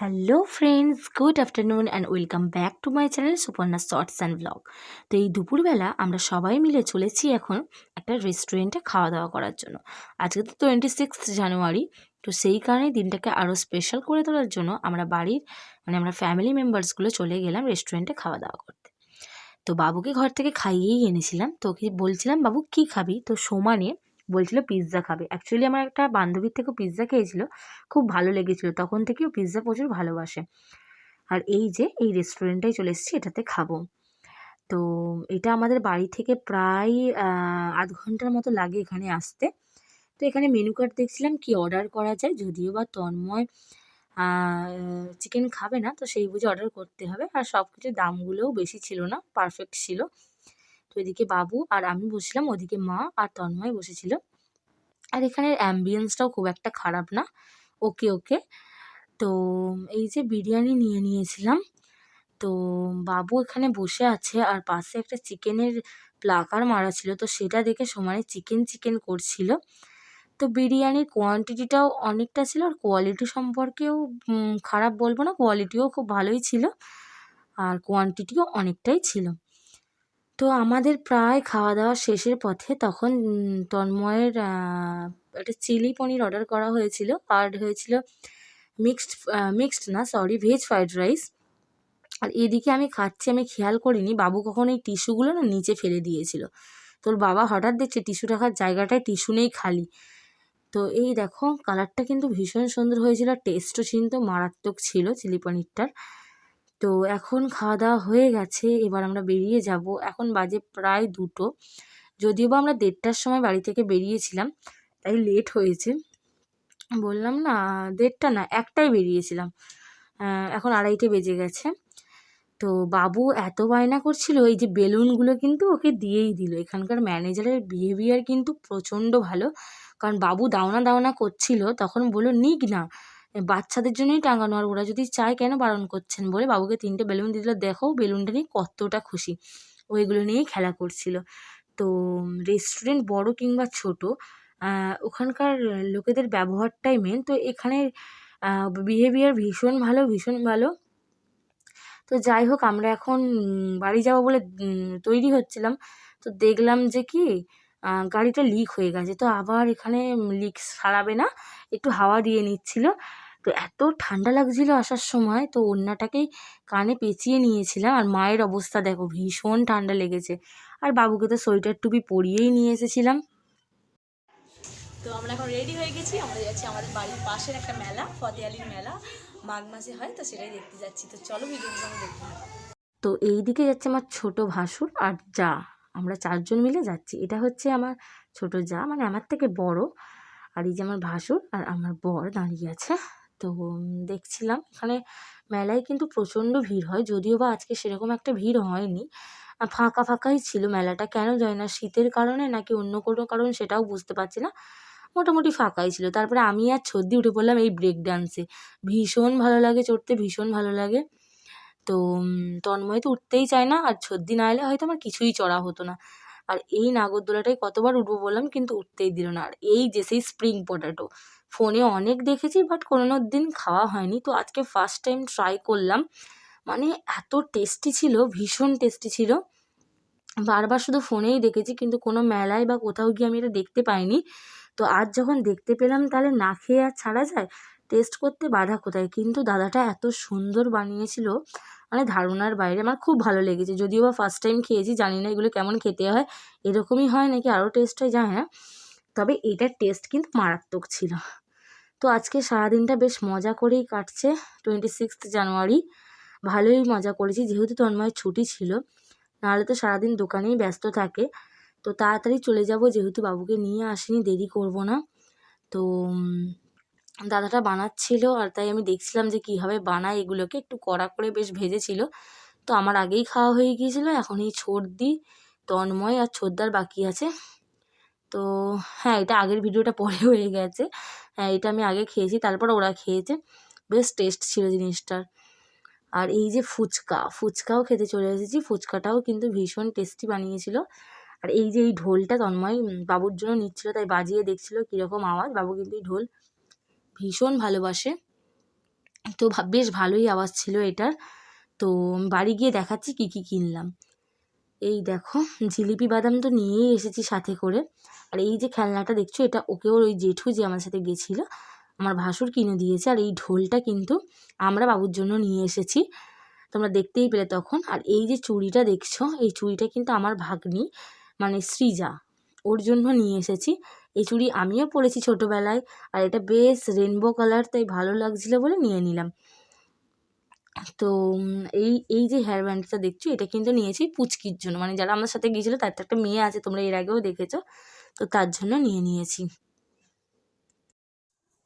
Hello friends good afternoon and welcome back to my channel Suparna shorts and blog তো এই দুপুরবেলা আমরা সবাই মিলে চলেছি এখন একটা রেস্টুরেন্টে খাওয়া দাওয়া করার জন্য। আজকে তো টোয়েন্টি সিক্স জানুয়ারি তো সেই কারণে দিনটাকে আরও স্পেশাল করে তোলার জন্য আমরা বাড়ির মানে আমরা ফ্যামিলি মেম্বার্সগুলো চলে গেলাম রেস্টুরেন্টে খাওয়া দাওয়া করতে। তো বাবুকে ঘর থেকে খাইয়েই এনেছিলাম। তো ওকে বলছিলাম, বাবু, কি খাবি? তো সমানে বলছিল পিৎজা খাবে। অ্যাকচুয়ালি আমার একটা বান্ধবীর থেকেও পিৎজা খেয়েছিল, খুব ভালো লেগেছিল। তখন থেকেও পিৎজা প্রচুর ভালোবাসে। আর এই যে, এই রেস্টুরেন্টটাই চলে এসেছি, এটাতে খাব। তো এটা আমাদের বাড়ি থেকে প্রায় আধ ঘণ্টার মতো লাগে এখানে আসতে। তো এখানে মেনু কার্ড দেখছিলাম, কি অর্ডার করা যায়। যদিও বা তন্ময় চিকেন খাবে না, তো সেই বুঝে অর্ডার করতে হবে। আর সব কিছু দামগুলোও বেশি ছিল না পারফেক্ট ছিল। এদিকে বাবু আর আমি বসছিলাম, ওদিকে মা আর তন্ময় বসেছিল। আর এখানের অ্যাম্বিয়েন্সটাও খুব একটা খারাপ না। ওকে ওকে তো এই যে বিরিয়ানি নিয়ে নিয়েছিলাম, তো বাবু এখানে বসে আছে আর পাশে একটা চিকেনের প্লাকার মারা ছিল, তো সেটা দেখে সমানে চিকেন চিকেন করছিল। তো বিরিয়ানির কোয়ান্টিটিটাও অনেকটা ছিল আর কোয়ালিটি সম্পর্কেও খারাপ বলব না কোয়ালিটিও খুব ভালোই ছিল। আর কোয়ান্টিটিও অনেকটাই ছিল। তো আমাদের প্রায় খাওয়া দাওয়া শেষের পথে তখন তন্ময়ের একটা চিলি পনির অর্ডার করা হয়েছিল। আর হয়েছিল মিক্সড মিক্সড না সরি ভেজ ফ্রাইড রাইস আর এদিকে আমি খাচ্ছি, আমি খেয়াল করিনি। বাবু কখন এই টিস্যুগুলো না নিচে ফেলে দিয়েছিল। তোর বাবা হঠাৎ দেখছে টিস্যু রাখার জায়গাটায় টিস্যু নেই খালি। তো এই দেখো কালারটা কিন্তু ভীষণ সুন্দর হয়েছিল। টেস্টও কিন্তু মারাত্মক ছিল চিলি পনিরটার। তো এখন খাওয়া দাওয়া হয়ে গেছে, এবার আমরা বেরিয়ে যাব। এখন বাজে প্রায় দুটো। যদিও বা আমরা দেড়টার সময় বাড়ি থেকে বেরিয়েছিলাম, তাই লেট হয়েছে। বললাম, না, দেড়টা না একটাই বেরিয়েছিলাম। এখন আড়াইটে বেজে গেছে। তো বাবু এত বায়না করছিল, এই যে বেলুনগুলো কিন্তু ওকে দিয়েই দিল। এখানকার ম্যানেজারের বিহেভিয়ার কিন্তু প্রচণ্ড ভালো। কারণ বাবু দাওনা দাওনা করছিল, তখন বলল, নিক না। বাচ্চাদের জন্যই টাঙানো। আর ওরা যদি চায় কেন বারণ করছেন বলে বাবুকে তিনটে বেলুন দিয়ে দিল, দেখো, বেলুনটা নিয়ে কতটা খুশি। ওইগুলো নিয়েই খেলা করছিল। তো রেস্টুরেন্ট বড় কিংবা ছোট ওখানকার লোকেদের ব্যবহারটাই মেন তো এখানের বিহেভিয়ার ভীষণ ভালো ভীষণ ভালো। তো যাই হোক, আমরা এখন বাড়ি যাব বলে তৈরি হচ্ছিলাম। তো দেখলাম যে কি গাড়িটা লিক হয়ে গেছে। তো আবার এখানে লিক সারাবে না একটু হাওয়া দিয়ে নিচ্ছিল। তো এত ঠান্ডা লাগছিল আসার সময় তো ওড়নাটাকেই কানে পেঁচিয়ে নিয়েছিলাম। আর মায়ের অবস্থা দেখো ভীষণ ঠান্ডা লেগেছে। আর বাবুকে তো সোয়েটার টুপি পরিয়েই নিয়ে এসেছিলাম। তো আমরা এখন রেডি হয়ে গেছি। আমরা যাচ্ছি আমাদের বাড়ির পাশের একটা মেলা ফতে আলীর মেলা। মাঘ মাসে হয় তো সেটাই দেখতে যাচ্ছি। তো চলো ভিডিওগুলো আমি দেখি। তো এই দিকে যাচ্ছে আমার ছোট ভাসুর আর যা। আমরা চারজন মিলে যাচ্ছি। এটা হচ্ছে আমার ছোট যা মানে আমার থেকে বড়। আর এই যে আমার ভাসুর আর আমার বর দাঁড়িয়ে আছে। তো দেখছিলাম এখানে মেলায় কিন্তু প্রচণ্ড ভিড় হয়। যদিও বা আজকে সেরকম একটা ভিড় হয়নি। ফাঁকা ফাঁকাই ছিল মেলাটা। কেন যায় না, শীতের কারণে নাকি অন্য কোনো কারণ সেটাও বুঝতে পারছি না। মোটামুটি ফাঁকাই ছিল। তারপরে আমি আর ছদ্দি উঠে পড়লাম এই ব্রেক ডান্সে ভীষণ ভালো লাগে চড়তে, ভীষণ ভালো লাগে। তো তন্ময় তো উঠতেই চায় না। আর ছদ্দি না এলে হয়তো আমার কিছুই চড়া হতো না। আর এই নাগরদোলাটাই কতবার উঠবো বললাম, কিন্তু উঠতেই দিল না। আর এই যে সেই স্প্রিং পটাটো ফোনে অনেক দেখেছি বাট কোনো দিন খাওয়া হয়নি। তো আজকে ফার্স্ট টাইম ট্রাই করলাম। মানে এত টেস্টি ছিল, ভীষণ টেস্টি ছিল। বারবার শুধু ফোনেই দেখেছি, কিন্তু কোনো মেলায় বা কোথাও গিয়ে আমি এটা দেখতে পাইনি। তো আজ যখন দেখতে পেলাম, তাহলে না খেয়ে আর ছাড়া যায়? টেস্ট করতে বাধা কোথায়? কিন্তু দাদাটা এত সুন্দর বানিয়েছিল মানে ধারণার বাইরে। আমার খুব ভালো লেগেছে। যদিও বা ফার্স্ট টাইম খেয়েছি, জানি না এগুলো কেমন খেতে হয়। এরকমই হয় নাকি আরও টেস্ট হয় যায় না। তবে এটার টেস্ট কিন্তু মারাত্মক ছিল। তো আজকে সারাদিনটা বেশ মজা করেই কাটছে টোয়েন্টি সিক্সথ জানুয়ারি ভালোই মজা করেছি, যেহেতু তন্ময়ের ছুটি ছিল। নাহলে তো সারাদিন দোকানেই ব্যস্ত থাকে। তো তাড়াতাড়ি চলে যাব, যেহেতু বাবুকে নিয়ে আসিনি, দেরি করব না। তো দাদাটা বানাচ্ছিল আর তাই আমি দেখছিলাম যে কীভাবে বানায় এগুলোকে। একটু কড়া করে বেশ ভেজেছিল। তো আমার আগেই খাওয়া হয়ে গিয়েছিল এখন এই ছোটদি তন্ময় আর ছোদ্দার বাকি আছে। তো হ্যাঁ এটা আগের ভিডিওটা পরে হয়ে গেছে। হ্যাঁ এটা আমি আগে খেয়েছি, তারপর ওরা খেয়েছে। বেশ টেস্ট ছিল জিনিসটার। আর এই যে ফুচকা, ফুচকাও খেতে চলে এসেছি। ফুচকাটাও কিন্তু ভীষণ টেস্টি বানিয়েছিল। আর এই যে এই ঢোলটা তন্ময় বাবুর জন্য নিচ্ছিল, তাই বাজিয়ে দেখছিল কীরকম আওয়াজ। বাবু কিন্তু এই ঢোল ভীষণ ভালোবাসে। তো বেশ ভালোই আওয়াজ ছিল এটার। তো বাড়ি গিয়ে দেখাচ্ছি কী কী কিনলাম। এই দেখো, জিলিপি বাদাম তো নিয়েই এসেছি সাথে করে। আর এই যে খেলনাটা দেখছ, এটা ওকেও ওই জেঠু যে আমার সাথে গেছিল, আমার ভাসুর কিনে দিয়েছে। আর এই ঢোলটা কিন্তু আমরা বাবুর জন্য নিয়ে এসেছি। তোমরা দেখতেই পেলে তখন। আর এই যে চুড়িটা দেখছ, এই চুড়িটা কিন্তু আমার ভাগ্নি মানে সৃজা, ওর জন্য নিয়ে এসেছি। এই চুড়ি আমিও পরেছি ছোটোবেলায়, আর এটা বেশ রেনবো কালার তাই ভালো লাগছিল বলে নিয়ে নিলাম। তো এই এই যে হেয়ার ব্যান্ডটা দেখছ, এটা কিন্তু নিয়েছি পুচকির জন্য। মানে যারা আমার সাথে গিয়েছিল, তার তো একটা মেয়ে আছে, তোমরা এর আগেও দেখেছ, তো তার জন্য নিয়ে নিয়েছি।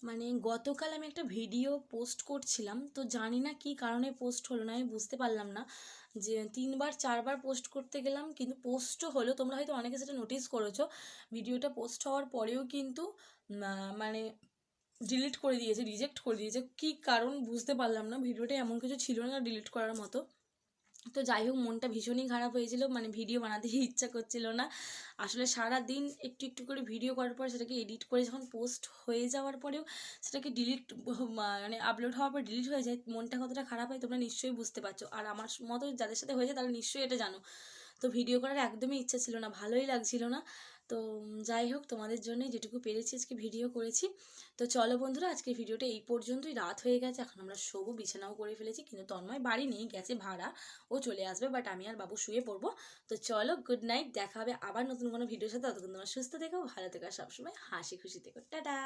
মানে গতকাল আমি একটা ভিডিও পোস্ট করছিলাম, তো জানি না কী কারণে পোস্ট হলো না, আমি বুঝতে পারলাম না। যে তিনবার, চারবার পোস্ট করতে গেলাম, কিন্তু পোস্টও হলো, তোমরা হয়তো অনেকে সেটা নোটিস করেছ, ভিডিওটা পোস্ট হওয়ার পরেও কিন্তু মানে ডিলিট করে দিয়েছে রিজেক্ট করে দিয়েছে, কী কারণ বুঝতে পারলাম না, ভিডিওটা এমন কিছু ছিল না ডিলিট করার মতো। তো যাই হোক মনটা ভীষণই খারাপ হয়েছিল। মানে ভিডিও বানাতে ইচ্ছা করছিল না। আসলে সারা দিন একটু একটু করে ভিডিও করার পর সেটাকে এডিট করে যখন পোস্ট হয়ে যাওয়ার পরেও সেটাকে ডিলিট মানে আপলোড হওয়ার পর ডিলিট হয়ে যায়, মনটা কতটা খারাপ হয় তোমরা নিশ্চয়ই বুঝতে পারছ। আর আমার মতো যাদের সাথে হয়েছে তারা নিশ্চয়ই এটা জানো। তো ভিডিও করার একদমই ইচ্ছা ছিল না, ভালোই লাগছিল না। তো যাই হোক, তোমাদের জন্যই যেটুকু পেরেছি আজকে ভিডিও করেছি। তো চলো বন্ধুরা আজকে ভিডিওটা এই পর্যন্তই। রাত হয়ে গেছে, এখন আমরা শোবো, বিছানাও করে ফেলেছি, কিন্তু তন্ময় বাড়ি নেই গেছে ভাড়া। ও চলে আসবে বাট আমি আর বাবু শুয়ে পড়ব। তো চলো গুড নাইট দেখা হবে আবার নতুন কোনো ভিডিওর সাথে। ততক্ষণ তোমার সুস্থ থেকো, ভালো থেকো সবসময় হাসি খুশি থেকো। টাটা!